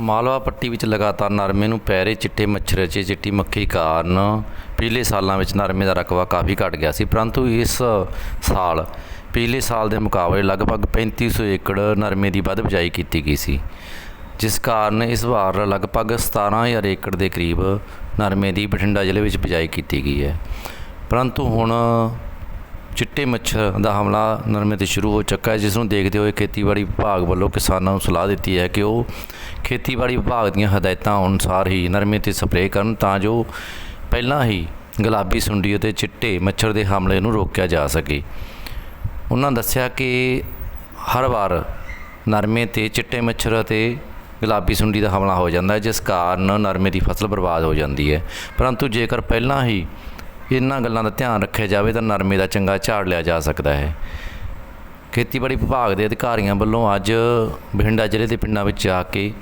ਮਾਲਵਾ ਪੱਟੀ ਵਿੱਚ ਲਗਾਤਾਰ ਨਰਮੇ ਨੂੰ ਪੈ ਰਹੇ ਚਿੱਟੇ ਮੱਛਰ ਅਤੇ ਚਿੱਟੀ ਮੱਖੀ ਕਾਰਨ ਪਿਛਲੇ ਸਾਲਾਂ ਵਿੱਚ ਨਰਮੇ ਦਾ ਰਕਬਾ ਕਾਫੀ ਘਟ ਗਿਆ ਸੀ, ਪਰੰਤੂ ਇਸ ਸਾਲ ਪਿਛਲੇ ਸਾਲ ਦੇ ਮੁਕਾਬਲੇ ਲਗਭਗ 3500 ਏਕੜ ਨਰਮੇ ਦੀ ਵੱਧ ਬਿਜਾਈ ਕੀਤੀ ਗਈ ਸੀ, ਜਿਸ ਕਾਰਨ ਇਸ ਵਾਰ ਲਗਭਗ 17000 ਏਕੜ ਦੇ ਕਰੀਬ ਨਰਮੇ ਦੀ ਬਠਿੰਡਾ ਜ਼ਿਲ੍ਹੇ ਵਿੱਚ ਬਿਜਾਈ ਕੀਤੀ ਗਈ ਹੈ। ਪਰੰਤੂ ਹੁਣ ਚਿੱਟੇ ਮੱਛਰ ਦਾ ਹਮਲਾ ਨਰਮੇ ਤੇ ਸ਼ੁਰੂ ਹੋ ਚੁੱਕਾ ਹੈ, ਜਿਸ ਨੂੰ ਦੇਖਦੇ ਹੋਏ ਖੇਤੀਬਾੜੀ ਵਿਭਾਗ ਵੱਲੋਂ ਕਿਸਾਨਾਂ ਨੂੰ ਸਲਾਹ ਦਿੱਤੀ ਹੈ ਕਿ ਉਹ ਖੇਤੀਬਾੜੀ ਵਿਭਾਗ ਦੀਆਂ ਹਦਾਇਤਾਂ ਅਨੁਸਾਰ ਹੀ ਨਰਮੇ ਤੇ ਸਪਰੇਅ ਕਰਨ ਤਾਂ ਜੋ ਪਹਿਲਾਂ ਹੀ ਗੁਲਾਬੀ ਸੁੰਡੀ ਅਤੇ ਚਿੱਟੇ ਮੱਛਰ ਦੇ ਹਮਲੇ ਨੂੰ ਰੋਕਿਆ ਜਾ ਸਕੇ। ਉਹਨਾਂ ਦੱਸਿਆ ਕਿ ਹਰ ਵਾਰ ਨਰਮੇ ਤੇ ਚਿੱਟੇ ਮੱਛਰ ਅਤੇ ਗੁਲਾਬੀ ਸੁੰਡੀ ਦਾ ਹਮਲਾ ਹੋ ਜਾਂਦਾ ਹੈ, ਜਿਸ ਕਾਰਨ ਨਰਮੇ ਦੀ ਫਸਲ ਬਰਬਾਦ ਹੋ ਜਾਂਦੀ ਹੈ। ਪਰੰਤੂ ਜੇਕਰ ਪਹਿਲਾਂ ਹੀ ਇਹਨਾਂ ਗੱਲਾਂ ਦਾ ਧਿਆਨ ਰੱਖਿਆ ਜਾਵੇ ਤਾਂ ਨਰਮੇ ਦਾ ਚੰਗਾ ਝਾੜ ਲਿਆ ਜਾ ਸਕਦਾ ਹੈ। ਖੇਤੀਬਾੜੀ ਵਿਭਾਗ ਦੇ ਅਧਿਕਾਰੀਆਂ ਵੱਲੋਂ ਅੱਜ ਬਠਿੰਡਾ ਜ਼ਿਲ੍ਹੇ ਦੇ ਪਿੰਡਾਂ ਵਿੱਚ ਜਾ ਕੇ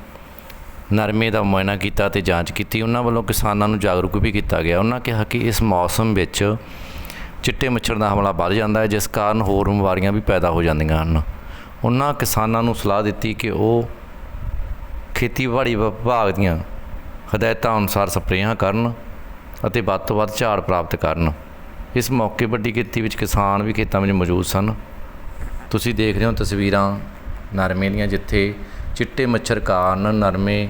ਨਰਮੇ ਦਾ ਮੁਆਇਨਾ ਕੀਤਾ ਤੇ ਜਾਂਚ ਕੀਤੀ। ਉਹਨਾਂ ਵੱਲੋਂ ਕਿਸਾਨਾਂ ਨੂੰ ਜਾਗਰੂਕ ਵੀ ਕੀਤਾ ਗਿਆ। ਉਹਨਾਂ ਕਿਹਾ ਕਿ ਇਸ ਮੌਸਮ ਵਿੱਚ ਚਿੱਟੇ ਮੱਛਰ ਦਾ ਹਮਲਾ ਵੱਧ ਜਾਂਦਾ ਹੈ, ਜਿਸ ਕਾਰਨ ਹੋਰ ਬਿਮਾਰੀਆਂ ਵੀ ਪੈਦਾ ਹੋ ਜਾਂਦੀਆਂ ਹਨ। ਉਹਨਾਂ ਕਿਸਾਨਾਂ ਨੂੰ ਸਲਾਹ ਦਿੱਤੀ ਕਿ ਉਹ ਖੇਤੀਬਾੜੀ ਵਿਭਾਗ ਦੀਆਂ ਹਦਾਇਤਾਂ ਅਨੁਸਾਰ ਸਪਰੇਆਂ ਕਰਨ ਅਤੇ ਵੱਧ ਤੋਂ ਵੱਧ ਝਾੜ ਪ੍ਰਾਪਤ ਕਰਨ। ਇਸ ਮੌਕੇ ਵੱਡੀ ਗਿਣਤੀ ਵਿੱਚ ਕਿਸਾਨ ਵੀ ਖੇਤਾਂ ਵਿੱਚ ਮੌਜੂਦ ਸਨ। ਤੁਸੀਂ ਦੇਖ ਰਹੇ ਹੋ ਤਸਵੀਰਾਂ ਨਰਮੇ ਦੀਆਂ, ਜਿੱਥੇ ਚਿੱਟੇ ਮੱਛਰ ਕਾਰਨ ਨਰਮੇ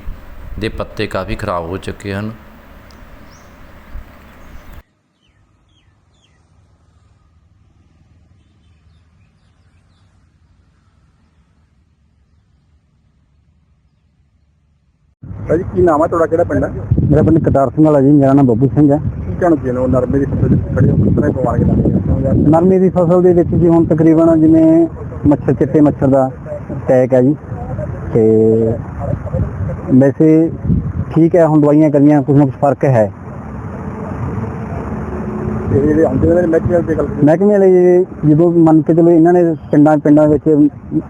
ਦੇ ਪੱਤੇ ਕਾਫੀ ਖਰਾਬ ਹੋ ਚੁੱਕੇ ਹਨ। ਭਾਜੀ ਕੀ ਨਾਮ ਆ ਤੁਹਾਡਾ ਕਿਹੜਾ ਪਿੰਡ ਹੈ ਮੇਰਾ ਪਿੰਡ ਕਟਾਰ ਸਿੰਘ ਵਾਲਾ ਜੀ ਮੇਰਾ ਨਾਮ ਬੱਬੂ ਸਿੰਘ ਹੈ ਕੀ ਕਹਿਣਾ ਚਾਹੁੰਦੇ ਹੋ? ਨਰਮੇ ਦੀ ਫਸਲ ਖੜੇ ਹੋ ਕਿਸ ਤਰ੍ਹਾਂ ਬਿਮਾਰੀਆਂ ਲੱਗਦੀਆਂ ਨਰਮੇ ਦੀ ਫਸਲ ਦੇ ਵਿੱਚ ਜੀ ਹੁਣ ਤਕਰੀਬਨ ਜਿਵੇਂ ਮੱਛਰ ਚਿੱਟੇ ਮੱਛਰ ਦਾ ਅਟੈਕ ਹੈ ਜੀ। ਤੇ ਵੈਸੇ ਠੀਕ ਹੈ ਹੁਣ ਦਵਾਈਆਂ ਕਰੀਆਂ ਕੁਝ ਨਾ ਕੁਝ ਫ਼ਰਕ ਹੈ। ਮਹਿਕਮੇ ਵਾਲੇ ਜੀ ਜਦੋਂ ਮੰਨ ਕੇ ਚਲੋ ਇਹਨਾਂ ਨੇ ਪਿੰਡਾਂ ਪਿੰਡਾਂ ਵਿੱਚ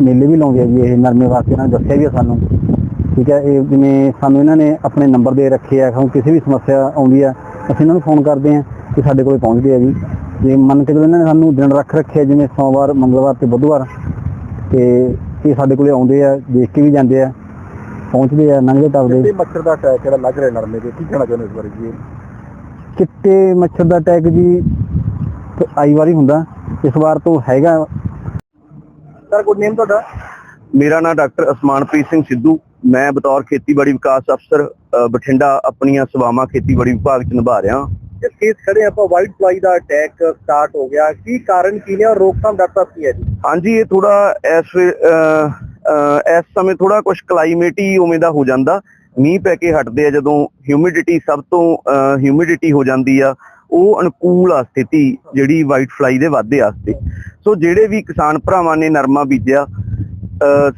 ਮੇਲੇ ਵੀ ਲਾਉਂਦੇ ਆ ਜੀ ਇਹ ਨਰਮੇ ਵਾਸਤੇ ਇਹਨਾਂ ਨੇ ਦੱਸਿਆ ਵੀ ਆ ਸਾਨੂੰ। ਠੀਕ ਹੈ ਇਹ ਜਿਵੇਂ ਸਾਨੂੰ ਇਹਨਾਂ ਨੇ ਆਪਣੇ ਨੰਬਰ ਦੇ ਰੱਖੇ ਆ ਹੁਣ ਕਿਸੇ ਵੀ ਸਮੱਸਿਆ ਆਉਂਦੀ ਆ ਅਸੀਂ ਇਹਨਾਂ ਨੂੰ ਫੋਨ ਕਰਦੇ ਆ ਕਿ ਸਾਡੇ ਕੋਲੇ ਪਹੁੰਚਦੇ ਆ ਜੀ। ਜੇ ਮੰਨ ਕੇ ਚਲੋ ਇਹਨਾਂ ਨੇ ਸਾਨੂੰ ਦਿਨ ਰੱਖ ਰੱਖਿਆ ਜਿਵੇਂ ਸੋਮਵਾਰ ਮੰਗਲਵਾਰ ਤੇ ਬੁੱਧਵਾਰ ਤੇ ਇਹ ਸਾਡੇ ਕੋਲੇ ਆਉਂਦੇ ਆ ਦੇਖ ਕੇ ਵੀ ਜਾਂਦੇ ਆ ਪਹੁੰਚਦੇ ਆ ਲੰਘਦੇ ਟੱਪਦੇ ਚਿੱਟੇ ਮੱਛਰ ਦਾ ਅਟੈਕ ਜਿਹੜਾ ਲੱਗ ਰਿਹਾ ਨਰਮੇ ਤੇ ਕੀ ਕਹਿਣਾ ਚਾਹੁੰਦੇ ਹੋ ਇਸ ਬਾਰੇ ਜੀ? ਚਿੱਟੇ ਮੱਛਰ ਦਾ ਅਟੈਕ ਜੀ ਤੇ ਆਈ ਵਾਰੀ ਹੁੰਦਾ ਇਸ ਵਾਰ ਤੋਂ ਹੈਗਾ। ਸਰ ਗੁੱਡ ਨੇਮ ਤੁਹਾਡਾ? ਮੇਰਾ ਨਾਮ ਡਾਕਟਰ ਅਸਮਾਨਪ੍ਰੀਤ ਸਿੰਘ ਸਿੱਧੂ। ਮੈਂ ਬਤੌਰ ਖੇਤੀਬਾੜੀ ਵਿਕਾਸ ਅਫਸਰ ਬਠਿੰਡਾ ਆਪਣੀਆਂ ਸੇਵਾਵਾਂ ਖੇਤੀਬਾੜੀ ਵਿਭਾਗ 'ਚ ਨਿਭਾ ਰਿਹਾ। ਇਸ ਕੇਸ ਖੜੇ ਆਪਾਂ ਵਾਈਟ ਫਲਾਈ ਦਾ ਅਟੈਕ ਸਟਾਰਟ ਹੋ ਗਿਆ ਕੀ ਕਾਰਨ ਕੀ ਨੇ ਔਰ ਰੋਕਥਾਮ ਡਾਕਟਰ ਕੀ ਹੈ ਜੀ? ਹਾਂਜੀ ਇਹ ਥੋੜਾ ਇਸ ਇਸ ਸਮੇਂ ਥੋੜਾ ਕੁਝ ਕਲਾਈਮੇਟ ਹੀ ਉਵੇਂ ਦਾ ਹੋ ਜਾਂਦਾ। ਮੀਂਹ ਪੈ ਕੇ ਹਟਦੇ ਆ ਜਦੋਂ ਹਿਊਮਿਡਿਟੀ ਸਭ ਤੋਂ ਹਿਊਮਿਡਿਟੀ ਹੋ ਜਾਂਦੀ ਆ ਉਹ ਅਨੁਕੂਲ ਆ ਸਥਿਤੀ ਜਿਹੜੀ ਵਾਈਟ ਫਲਾਈ ਦੇ ਵਾਧੇ ਵਾਸਤੇ। ਸੋ ਜਿਹੜੇ ਵੀ ਕਿਸਾਨ ਭਰਾਵਾਂ ਨੇ ਨਰਮਾ ਬੀਜਿਆ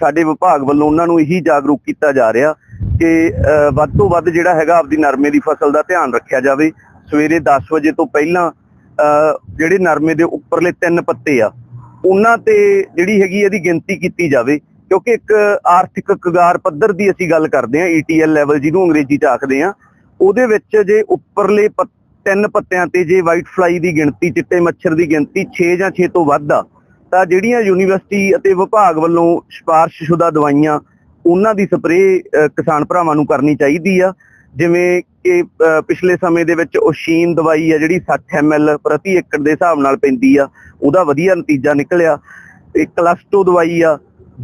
ਸਾਡੇ ਵਿਭਾਗ ਵੱਲੋਂ ਉਹਨਾਂ ਨੂੰ ਇਹੀ ਜਾਗਰੂਕ ਕੀਤਾ ਜਾ ਰਿਹਾ ਕਿ ਅ, ਵੱਧ ਤੋਂ ਵੱਧ ਜਿਹੜਾ ਹੈਗਾ ਆਪਦੀ ਨਰਮੇ ਦੀ ਫਸਲ ਦਾ ਧਿਆਨ ਰੱਖਿਆ ਜਾਵੇ। ਸਵੇਰੇ 10 ਵਜੇ ਤੋਂ ਪਹਿਲਾਂ ਅ, ਜਿਹੜੇ ਨਰਮੇ ਦੇ ਉੱਪਰਲੇ ਤਿੰਨ ਪੱਤੇ ਆ ਉਹਨਾਂ ਤੇ ਜਿਹੜੀ ਹੈਗੀ ਇਹਦੀ ਗਿਣਤੀ ਕੀਤੀ ਜਾਵੇ। ਕਿਉਂਕਿ ਇੱਕ ਆਰਥਿਕ ਕਗਾਰ ਪੱਧਰ ਦੀ ਅਸੀਂ ਗੱਲ ਕਰਦੇ ਹਾਂ ETL ਲੈਵਲ ਜਿਹਨੂੰ ਅੰਗਰੇਜ਼ੀ ਚ ਆਖਦੇ ਆ ਉਹਦੇ ਵਿੱਚ ਜੇ ਉੱਪਰਲੇ ਪ- ਤਿੰਨ ਪੱਤਿਆਂ ਤੇ ਜੇ ਵਾਈਟ ਫਲਾਈ ਦੀ ਗਿਣਤੀ ਚਿੱਟੇ ਮੱਛਰ ਦੀ ਗਿਣਤੀ 6 ਜਾਂ 6 ਤੋਂ ਵੱਧ ਆ ਤਾਂ ਜਿਹੜੀਆਂ ਯੂਨੀਵਰਸਿਟੀ ਅਤੇ ਵਿਭਾਗ ਵੱਲੋਂ ਸਿਫਾਰਸ਼ਸ਼ੁਦਾ ਦਵਾਈਆਂ ਉਹਨਾਂ ਦੀ ਸਪਰੇਅ ਕਿਸਾਨ ਭਰਾਵਾਂ ਨੂੰ ਕਰਨੀ ਚਾਹੀਦੀ ਆ। ਜਿਵੇਂ ਕਿ ਪਿਛਲੇ ਸਮੇਂ ਦੇ ਵਿੱਚ ਓਸ਼ੀਨ ਦਵਾਈ ਆ ਜਿਹੜੀ 60 ml ਪ੍ਰਤੀ ਏਕੜ ਦੇ ਹਿਸਾਬ ਨਾਲ ਪੈਂਦੀ ਆ ਉਹਦਾ ਵਧੀਆ ਨਤੀਜਾ ਨਿਕਲਿਆ। ਤੇ ਕਲਸਟੋ ਦਵਾਈ ਆ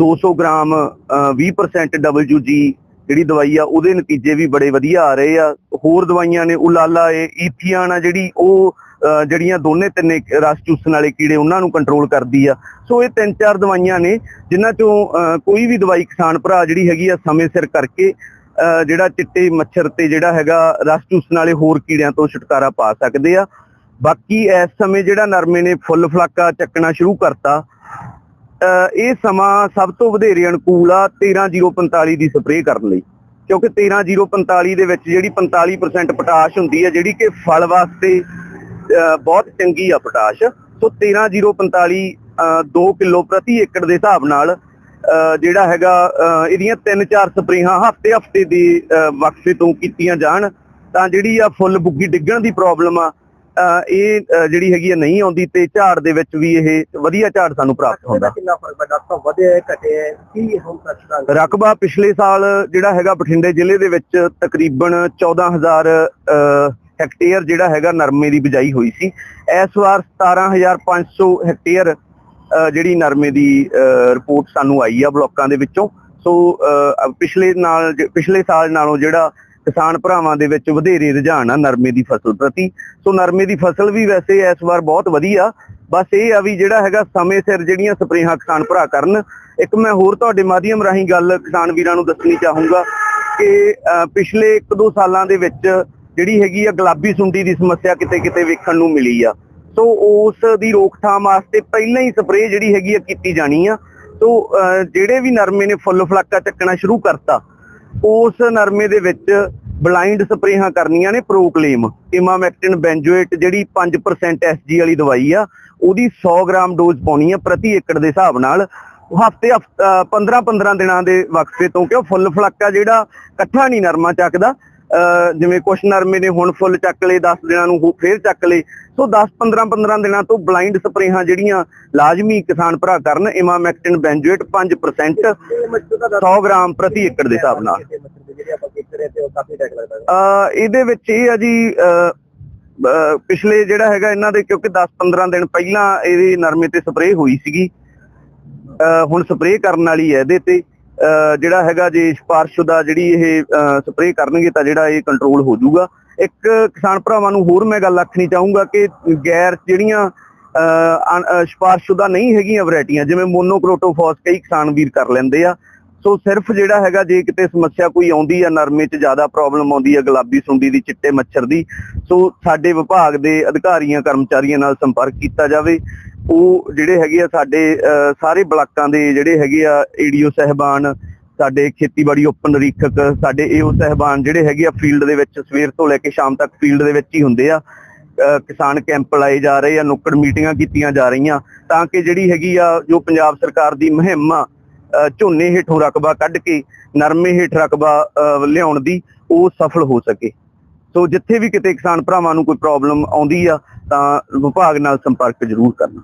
200 ਗ੍ਰਾਮ ਅ, 20% WG ਜਿਹੜੀ ਦਵਾਈ ਆ ਉਹਦੇ ਨਤੀਜੇ ਵੀ ਬੜੇ ਵਧੀਆ ਆ ਰਹੇ ਆ। ਹੋਰ ਦਵਾਈਆਂ ਨੇ ਉਲਾਲਾ ਏ ਈਥੀਆਨ ਆ ਜਿਹੜੀ ਉਹ ਜਿਹੜੀਆਂ ਦੋਨੇ ਤਿੰਨੇ ਰਸ ਚੂਸਣ ਵਾਲੇ ਕੀੜੇ ਉਹਨਾਂ ਨੂੰ ਕੰਟਰੋਲ ਕਰਦੀ ਆ। ਸੋ ਇਹ ਤਿੰਨ ਚਾਰ ਦਵਾਈਆਂ ਨੇ ਜਿਨ੍ਹਾਂ ਚੋਂ ਅ, ਕੋਈ ਵੀ ਦਵਾਈ ਕਿਸਾਨ ਭਰਾ ਜਿਹੜੀ ਹੈਗੀ ਆ ਸਮੇਂ ਸਿਰ ਕਰਕੇ ਅ, ਜਿਹੜਾ ਚਿੱਟੇ ਮੱਛਰ ਤੇ ਜਿਹੜਾ ਹੈਗਾ ਰਸ ਚੂਸਣ ਵਾਲੇ ਹੋਰ ਕੀੜਿਆਂ ਤੋਂ ਛੁਟਕਾਰਾ ਪਾ ਸਕਦੇ ਆ। ਬਾਕੀ ਇਸ ਸਮੇਂ ਜਿਹੜਾ ਨਰਮੇ ਨੇ ਫੁੱਲ ਫਲਾਕਾ ਚੱਕਣਾ ਸ਼ੁਰੂ ਕਰਤਾ ਅ, ਇਹ ਸਮਾਂ ਸਭ ਤੋਂ ਵਧੇਰੇ ਅਨੁਕੂਲ ਆ 13045 ਦੀ ਸਪਰੇਅ ਕਰਨ ਲਈ। ਕਿਉਂਕਿ 13045 ਦੇ ਵਿੱਚ ਜਿਹੜੀ 45% ਪੋਟਾਸ਼ ਹੁੰਦੀ ਹੈ ਜਿਹੜੀ ਕਿ ਫਲ ਵਾਸਤੇ ਬਹੁਤ ਚੰਗੀ ਆ ਪੋਟਾਸ਼। ਸੋ 13045 2 ਕਿਲੋ ਪ੍ਰਤੀ ਏਕੜ ਦੇ ਹਿਸਾਬ ਨਾਲ ਜਿਹੜਾ ਹੈਗਾ ਇਹਦੀਆਂ ਤਿੰਨ ਚਾਰ ਸਪਰੇਹਾਂ ਹਫ਼ਤੇ ਹਫ਼ਤੇ ਦੇ ਵਕਫੇ ਤੋਂ ਕੀਤੀਆਂ ਜਾਣ ਤਾਂ ਜਿਹੜੀ ਆ ਫੁੱਲ ਬੁੱਗੀ ਡਿੱਗਣ ਦੀ ਪ੍ਰੋਬਲਮ ਆ ਇਹ ਜਿਹੜੀ ਹੈਗੀ ਆ ਨਹੀਂ ਆਉਂਦੀ ਤੇ ਝਾੜ ਦੇ ਵਿੱਚ ਵੀ ਇਹ ਵਧੀਆ ਝਾੜ ਸਾਨੂੰ ਪ੍ਰਾਪਤ ਹੁੰਦਾ। ਕਿੰਨਾ ਫ਼ਰਕ ਹੈ ਡਾਕਟਰ ਸਾਹਿਬ ਵਧਿਆ ਹੈ ਘਟਿਆ ਹੈ ਕੀ ਹੁਣ ਤੱਕ ਦਾ ਰਕਬਾ ਪਿਛਲੇ ਸਾਲ ਜਿਹੜਾ ਹੈਗਾ ਬਠਿੰਡੇ ਜ਼ਿਲ੍ਹੇ ਦੇ ਵਿੱਚ ਤਕਰੀਬਨ 14000 ਅਹ, ਹੈਕਟੇਅਰ ਜਿਹੜਾ ਹੈਗਾ ਨਰਮੇ ਦੀ ਬਿਜਾਈ ਹੋਈ ਸੀ। ਇਸ ਵਾਰ 17500 ਹੈਕਟੇਅਰ ਅਹ, ਜਿਹੜੀ ਨਰਮੇ ਦੀ ਅਹ, ਰਿਪੋਰਟ ਸਾਨੂੰ ਆਈ ਆ ਬਲਾਕਾਂ ਦੇ ਵਿੱਚੋਂ। ਸੋ ਅਹ, ਪਿਛਲੇ ਨਾਲ ਪਿਛਲੇ ਸਾਲ ਨਾਲੋਂ ਜਿਹੜਾ ਕਿਸਾਨ ਭਰਾਵਾਂ ਦੇ ਵਿੱਚ ਵਧੇਰੇ ਰੁਝਾਨ ਆ ਨਰਮੇ ਦੀ ਫਸਲ ਪ੍ਰਤੀ। ਸੋ ਨਰਮੇ ਦੀ ਫਸਲ ਵੀ ਵੈਸੇ ਇਸ ਵਾਰ ਬਹੁਤ ਵਧੀਆ। ਬਸ ਇਹ ਆ ਵੀ ਜਿਹੜਾ ਹੈਗਾ ਸਮੇਂ ਸਿਰ ਜਿਹੜੀਆਂ ਸਪਰੇਹਾਂ ਕਿਸਾਨ ਭਰਾ ਕਰਨ। ਇੱਕ ਮੈਂ ਹੋਰ ਤੁਹਾਡੇ ਮਾਧਿਅਮ ਰਾਹੀਂ ਗੱਲ ਕਿਸਾਨ ਵੀਰਾਂ ਨੂੰ ਦੱਸਣੀ ਚਾਹੂੰਗਾ ਕਿ ਅਹ, ਪਿਛਲੇ 1-2 ਸਾਲਾਂ ਦੇ ਵਿੱਚ ਜਿਹੜੀ ਹੈਗੀ ਆ ਗੁਲਾਬੀ ਸੁੰਡੀ ਦੀ ਸਮੱਸਿਆ ਕਿਤੇ ਕਿਤੇ ਵੇਖਣ ਨੂੰ ਮਿਲੀ ਆ। ਸੋ ਉਸ ਦੀ ਰੋਕਥਾਮ ਵਾਸਤੇ ਪਹਿਲਾਂ ਹੀ ਸਪਰੇਅ ਜਿਹੜੀ ਹੈਗੀ ਆ ਕੀਤੀ ਜਾਣੀ ਆ। ਸੋ ਜਿਹੜੇ ਵੀ ਨਰਮੇ ਨੇ ਫੁੱਲ ਫਲਾਕਾ ਚੱਕਣਾ ਸ਼ੁਰੂ ਕਰਤਾ, ਉਸ ਨਰਮੇ ਦੇ ਵਿੱਚ ਬਲਾਈਂਡ ਸਪਰੇਹਾਂ ਕਰਨੀਆਂ ਨੇ ਪ੍ਰੋਕਲੇਮ। ਇਮਾਮੈਕਟਿਨ ਬੈਂਜੋਏਟ ਜਿਹੜੀ 5% ਐਸਜੀ ਵਾਲੀ ਦਵਾਈ ਆ, ਉਹਦੀ 100 ਗ੍ਰਾਮ ਡੋਜ਼ ਪਾਉਣੀ ਆ ਪ੍ਰਤੀ ਏਕੜ ਦੇ ਹਿਸਾਬ ਨਾਲ। ਹਫ਼ਤੇ 15 15 ਦਿਨਾਂ ਦੇ ਵਕਫੇ ਤੋਂ ਕਿਉਂ ਫੁੱਲ ਫਲਾਕਾ ਜਿਹੜਾ ਇਕੱਠਾ ਨਹੀਂ ਨਰਮਾ ਚੱਕਦਾ ਜਿਵੇਂ ਕੁਛ ਨਰਮੇ ਨੇ ਹੁਣ ਫੁੱਲ ਚੱਕ ਲਏ 10 ਦਿਨਾਂ ਨੂੰ ਫੇਰ ਚੱਕ ਲਏ। ਸੋ 10 15 15 ਦਿਨਾਂ ਤੋਂ ਬਲਾਈਂਡ ਸਪਰੇਹਾਂ ਜਿਹੜੀਆਂ ਲਾਜ਼ਮੀ ਕਿਸਾਨ ਭਰਾ ਕਰਨ ਇਮਾਮੈਕਟਿਨ ਬੈਂਜੋਏਟ 5% 100 ਗ੍ਰਾਮ ਪ੍ਰਤੀ ਏਕੜ ਦੇ ਹਿਸਾਬ ਨਾਲ। ਇਹਦੇ ਵਿੱਚ ਇਹ ਆ ਜੀ ਅਹ, ਪਿਛਲੇ ਜਿਹੜਾ ਹੈਗਾ ਇਹਨਾਂ ਦੇ ਕਿਉਂਕਿ 10-15 ਦਿਨ ਪਹਿਲਾਂ ਇਹਦੇ ਨਰਮੇ ਤੇ ਸਪਰੇਅ ਹੋਈ ਸੀਗੀ। ਅਹ, ਹੁਣ ਸਪਰੇਅ ਕਰਨ ਵਾਲੀ ਹੈ ਇਹਦੇ ਤੇ। ਜਿਹੜਾ ਹੈਗਾ ਜੇ ਸਿਫਾਰਸ਼ੁਦਾ ਜਿਹੜੀ ਇਹ ਸਪਰੇਅ ਕਰਨਗੇ ਤਾਂ ਜਿਹੜਾ ਇਹ ਕੰਟਰੋਲ ਹੋ ਜਾਊਗਾ ਇੱਕ ਕਿਸਾਨ ਭਰਾਵਾਂ ਨੂੰ ਹੋਰ ਮੈਂ ਗੱਲ ਆਖਣੀ ਚਾਹੂੰਗਾ ਕਿ ਗੈਰ ਜਿਹੜੀਆਂ ਅਹ, ਅਣ- ਨਹੀਂ ਹੈਗੀਆਂ ਵੈਰਾਈਟੀਆਂ ਜਿਵੇਂ ਮੋਨੋਕ੍ਰੋਟੋਫਾਸ ਕਈ ਕਿਸਾਨ ਵੀਰ ਕਰ ਲੈਂਦੇ ਆ। ਸੋ ਸਿਰਫ ਜਿਹੜਾ ਹੈਗਾ ਜੇ ਕਿਤੇ ਸਮੱਸਿਆ ਕੋਈ ਆਉਂਦੀ ਆ ਨਰਮੇ 'ਚ ਜ਼ਿਆਦਾ ਪ੍ਰੋਬਲਮ ਆਉਂਦੀ ਆ ਗੁਲਾਬੀ ਸੁੰਡੀ ਦੀ ਚਿੱਟੇ ਮੱਛਰ ਦੀ ਸੋ ਸਾਡੇ ਵਿਭਾਗ ਦੇ ਅਧਿਕਾਰੀਆਂ ਕਰਮਚਾਰੀਆਂ ਨਾਲ ਸੰਪਰਕ ਕੀਤਾ ਜਾਵੇ। ਉਹ ਜਿਹੜੇ ਹੈਗੇ ਆ ਸਾਡੇ ਅਹ, ਸਾਰੇ ਬਲਾਕਾਂ ਦੇ ਜਿਹੜੇ ਹੈਗੇ ਆ ਏਡੀਓ ਸਹਿਬਾਨ ਸਾਡੇ ਖੇਤੀਬਾੜੀ ਉਪ ਨਿਰੀਖਕ ਸਾਡੇ ਏਓ ਸਹਿਬਾਨ ਜਿਹੜੇ ਹੈਗੇ ਆ ਫੀਲਡ ਦੇ ਵਿੱਚ ਸਵੇਰ ਤੋਂ ਲੈ ਕੇ ਸ਼ਾਮ ਤੱਕ ਫੀਲਡ ਦੇ ਵਿੱਚ ਹੀ ਹੁੰਦੇ ਆ। ਕਿਸਾਨ ਕੈਂਪ ਲਾਏ ਜਾ ਰਹੇ ਆ ਨੁੱਕੜ ਮੀਟਿੰਗਾਂ ਕੀਤੀਆਂ ਜਾ ਰਹੀਆਂ ਤਾਂ ਕਿ ਜਿਹੜੀ ਹੈਗੀ ਆ ਜੋ ਪੰਜਾਬ ਸਰਕਾਰ ਦੀ ਮੁਹਿੰਮ ਆ ਝੋਨੇ ਹੇਠੋਂ ਰਕਬਾ ਕੱਢ ਕੇ ਨਰਮੇ ਹੇਠ ਰਕਬਾ ਅਹ ਲਿਆਉਣ ਦੀ ਉਹ ਸਫਲ ਹੋ ਸਕੇ। ਸੋ ਜਿੱਥੇ ਵੀ ਕਿਤੇ ਕਿਸਾਨ ਭਰਾਵਾਂ ਨੂੰ ਕੋਈ ਪ੍ਰੋਬਲਮ ਆਉਂਦੀ ਆ ਤਾਂ ਵਿਭਾਗ ਨਾਲ ਸੰਪਰਕ ਜ਼ਰੂਰ ਕਰਨਾ।